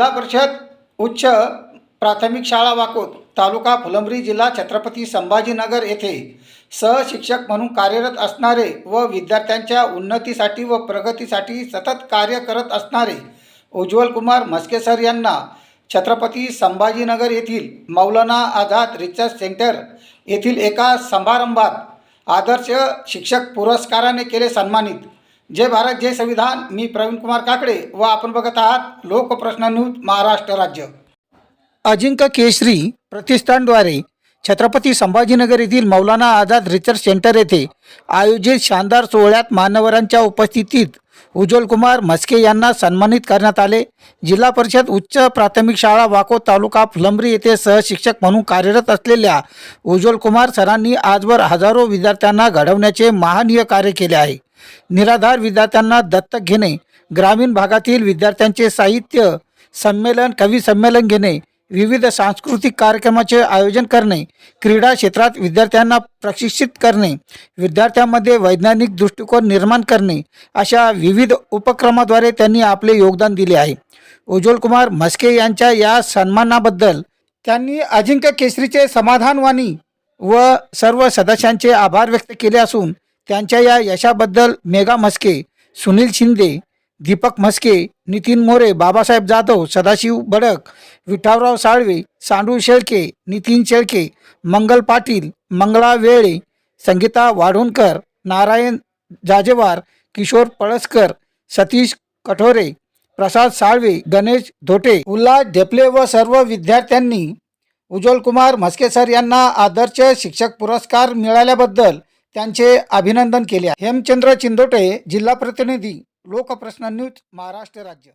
जिल्हा परिषद उच्च प्राथमिक शाळा वाकोत तालुका फुलंब्री जिल्हा छत्रपती संभाजीनगर येथे सहशिक्षक म्हणून कार्यरत असणारे व विद्यार्थ्यांच्या उन्नतीसाठी व प्रगतीसाठी सतत कार्य करत असणारे उज्ज्वल कुमार म्हस्के सर यांना छत्रपती संभाजीनगर येथील मौलाना आझाद रिसर्च सेंटर येथील एका समारंभात आदर्श शिक्षक पुरस्काराने केले सन्मानित. जय भारत जय संविधान. मी प्रवीण कुमार काकडे व आपण बघत आहात लोकप्रश्न न्यूज महाराष्ट्र राज्य. अजिंक्य केसरी प्रतिष्ठानद्वारे छत्रपती संभाजीनगर येथील मौलाना आझाद रिसर्च सेंटर येथे आयोजित शानदार सोहळ्यात मान्यवरांच्या उपस्थितीत उज्ज्वलकुमार म्हस्के यांना सन्मानित करण्यात आले. जिल्हा परिषद उच्च प्राथमिक शाळा वाको तालुका फुलंब्री येथे सहशिक्षक म्हणून कार्यरत असलेल्या उज्ज्वलकुमार सरांनी आजवर हजारो विद्यार्थ्यांना घडवण्याचे महानीय कार्य केले आहे. निराधार विद्यार्थ्यांना दत्तक घेणे ग्रामीण भागातील विद्यार्थ्यांचे साहित्य संमेलन कवी संमेलन घेणे विविध सांस्कृतिक कार्यक्रमाचे आयोजन करणे क्रीडा क्षेत्रात विद्यार्थ्यांना प्रशिक्षित करणे विद्यार्थ्यांमध्ये वैज्ञानिक दृष्टिकोन निर्माण करणे अशा विविध उपक्रमाद्वारे त्यांनी आपले योगदान दिले आहे. उज्ज्वल कुमार म्हस्के यांच्या या सन्मानाबद्दल त्यांनी अजिंक्य केसरीचे समाधानवाणी व सर्व सदस्यांचे आभार व्यक्त केले असून त्यांच्या या यशाबद्दल मेघा म्हस्के सुनील शिंदे दीपक म्हस्के नितीन मोरे बाबासाहेब जाधव सदाशिव बडक विठावराव साळवे सांडू शेळके नितीन शेळके मंगल पाटील मंगळा वेळे संगीता वाढोणकर नारायण जाजेवार किशोर पळसकर सतीश कठोरे प्रसाद साळवे गणेश धोटे उल्हास ढेपले व सर्व विद्यार्थ्यांनी उज्ज्वल कुमार म्हस्के सर यांना आदर्श शिक्षक पुरस्कार मिळाल्याबद्दल त्यांचे अभिनंदन केले हेमचंद्र चिंदोटे जिल्हा प्रतिनिधी लोकप्रश्न न्यूज महाराष्ट्र राज्य.